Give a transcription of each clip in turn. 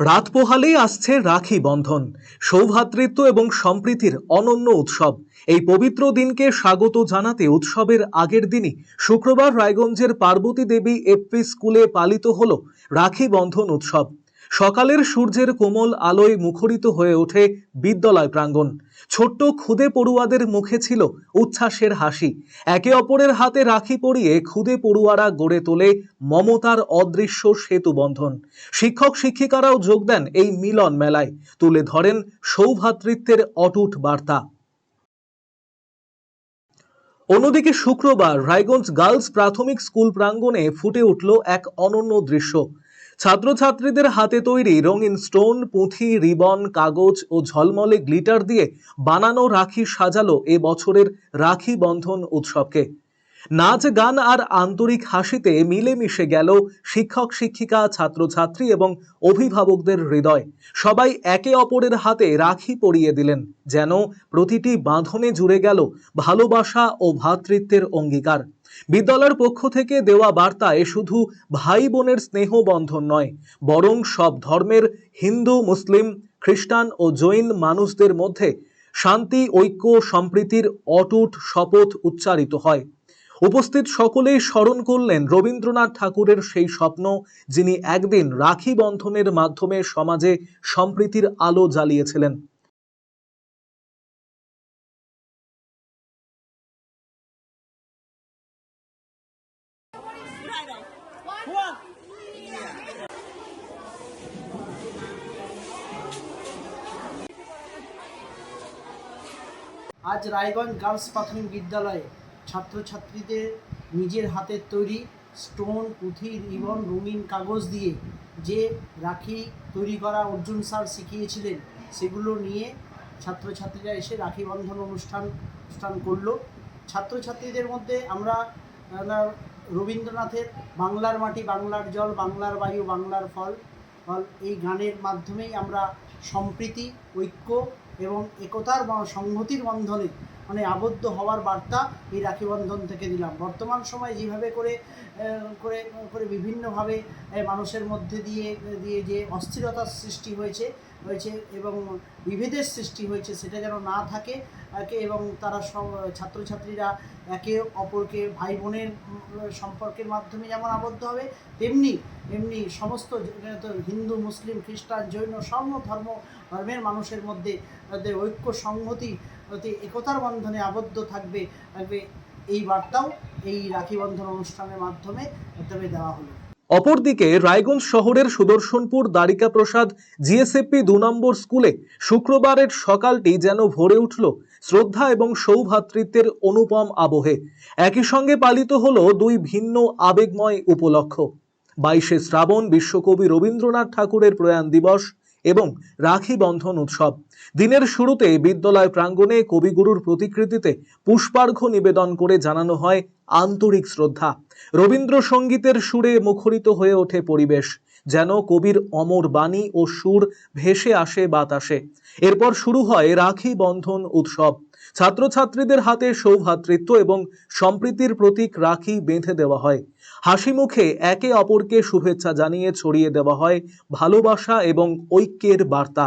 রাত পোহালেই আসছে রাখি বন্ধন সৌভ্রাতৃত্ব এবং সম্প্রীতির অনন্য উৎসব। এই পবিত্র দিনকে স্বাগত জানাতে উৎসবের আগের দিনই শুক্রবার রায়গঞ্জের পার্বতী দেবী এফপি স্কুলে পালিত হল রাখি বন্ধন উৎসব। সকালের সূর্যের কোমল আলোয় মুখরিত হয়ে ওঠে বিদ্যালয় প্রাঙ্গণ। ছোট্ট খুদে পড়ুয়াদের মুখে ছিল উচ্ছ্বাসের হাসি। একে অপরের হাতে রাখি পরিয়ে খুদে পড়ুয়ারা গড়ে তোলে মমতার অদৃশ্য সেতু বন্ধন। শিক্ষক শিক্ষিকারাও যোগ দেন এই মিলন মেলায়। তুলে ধরেন সৌভ্রাতৃত্বের অটুট বার্তা। অন্যদিকে শুক্রবার রায়গঞ্জ গার্লস প্রাথমিক স্কুল প্রাঙ্গণে ফুটে উঠল এক অনন্য দৃশ্য। ছাত্রছাত্রীদের হাতে তৈরি রঙিন স্টোন, পুঁথি, রিবন, কাগজ ও ঝলমলে গ্লিটার দিয়ে বানানো রাখি সাজালো এ বছরের রাখি বন্ধন উৎসবকে। নাচ, গান আর আন্তরিক হাসিতে মিলেমিশে গেল শিক্ষক, শিক্ষিকা, ছাত্রছাত্রী এবং অভিভাবকদের হৃদয়। সবাই একে অপরের হাতে রাখি পরিয়ে দিলেন, যেন প্রতিটি বাঁধনে জুড়ে গেল ভালোবাসা ও ভ্রাতৃত্বের অঙ্গীকার। বিদ্যালয়ের পক্ষ থেকে দেওয়া বার্তায় শুধু ভাই বোনের স্নেহ বন্ধন নয়, বরং সব ধর্মের হিন্দু, মুসলিম, খ্রিস্টান ও জৈন মানুষদের মধ্যে শান্তি, ঐক্য, সম্প্রীতির অটুট শপথ উচ্চারিত হয়। উপস্থিত সকলেই স্মরণ করলেন রবীন্দ্রনাথ ঠাকুরের সেই স্বপ্ন, যিনি একদিন রাখি বন্ধনের মাধ্যমে সমাজে সম্প্রীতির আলো জ্বালিয়েছিলেন। আজ রায়গঞ্জ গার্লস প্রাথমিক বিদ্যালয়ে ছাত্রছাত্রীদের নিজের হাতের তৈরি স্টোন, পুঁথি রিবন রঙিন কাগজ দিয়ে যে রাখি তৈরি করা অর্জুন স্যার শিখিয়েছিলেন, সেগুলো নিয়ে ছাত্রছাত্রীরা এসে রাখি বন্ধন অনুষ্ঠান অনুষ্ঠান করল। ছাত্রছাত্রীদের মধ্যে আমরা রবীন্দ্রনাথের বাংলার মাটি, বাংলার জল, বাংলার বায়ু, বাংলার ফল ফল, এই গানের মাধ্যমেই আমরা সম্প্রীতি, ঐক্য এবং একতার বা সংহতির বন্ধনে মানে আবদ্ধ হওয়ার বার্তা এই রাখি বন্ধন থেকে দিলাম। বর্তমান সময়ে যেভাবে করে করে করে বিভিন্নভাবে মানুষের মধ্যে দিয়ে দিয়ে যে অস্থিরতার সৃষ্টি হয়েছে হয়েছে এবং বিভেদের সৃষ্টি হয়েছে, সেটা যেন না থাকে। এবং তারা সব ছাত্রছাত্রীরা একে অপরকে ভাই বোনের সম্পর্কের মাধ্যমে যেমন আবদ্ধ হবে, তেমনি এমনি সমস্ত হিন্দু, মুসলিম, খ্রিস্টান, জৈন সর্ব ধর্ম, ধর্মের মানুষের মধ্যে তাদের ঐক্য, সংহতি একতার বন্ধনে আবদ্ধ থাকবে থাকবে, এই বার্তাও এই রাখি বন্ধন অনুষ্ঠানের মাধ্যমে তবে দেওয়া হলো। অপরদিকে রায়গঞ্জ শহরের সুদর্শনপুর দ্বারিকা প্রসাদ জিএসএপি দু নম্বর স্কুলে শুক্রবারের সকালটি যেন ভরে উঠল শ্রদ্ধা এবং সৌভাতৃত্বের অনুপম আবহে। একই সঙ্গে পালিত হল দুই ভিন্ন আবেগময় উপলক্ষ। বাইশে শ্রাবণ বিশ্বকবি রবীন্দ্রনাথ ঠাকুরের প্রয়াণ দিবস এবং রাখি বন্ধন উৎসব। দিনের শুরুতে বিদ্যালয় প্রাঙ্গণে কবিগুরুর প্রতিকৃতিতে পুষ্পার্ঘ্য নিবেদন করে জানানো হয় আন্তরিক শ্রদ্ধা। রবীন্দ্রসঙ্গীতের সুরে মুখরিত হয়ে ওঠে পরিবেশ। যেন কবির অমর বাণী ও সুর ভেসে আসে বাতাসে। এরপর শুরু হয় রাখি বন্ধন উৎসব। ছাত্রছাত্রীদের হাতে সৌভাতৃত্ব এবং সম্প্রীতির প্রতীক রাখি বেঁধে দেওয়া হয়। হাসি মুখে একে অপরকে শুভেচ্ছা জানিয়ে ছড়িয়ে দেওয়া হয় ভালোবাসা এবং ঐক্যের বার্তা।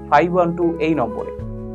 five one এই নম্বরে।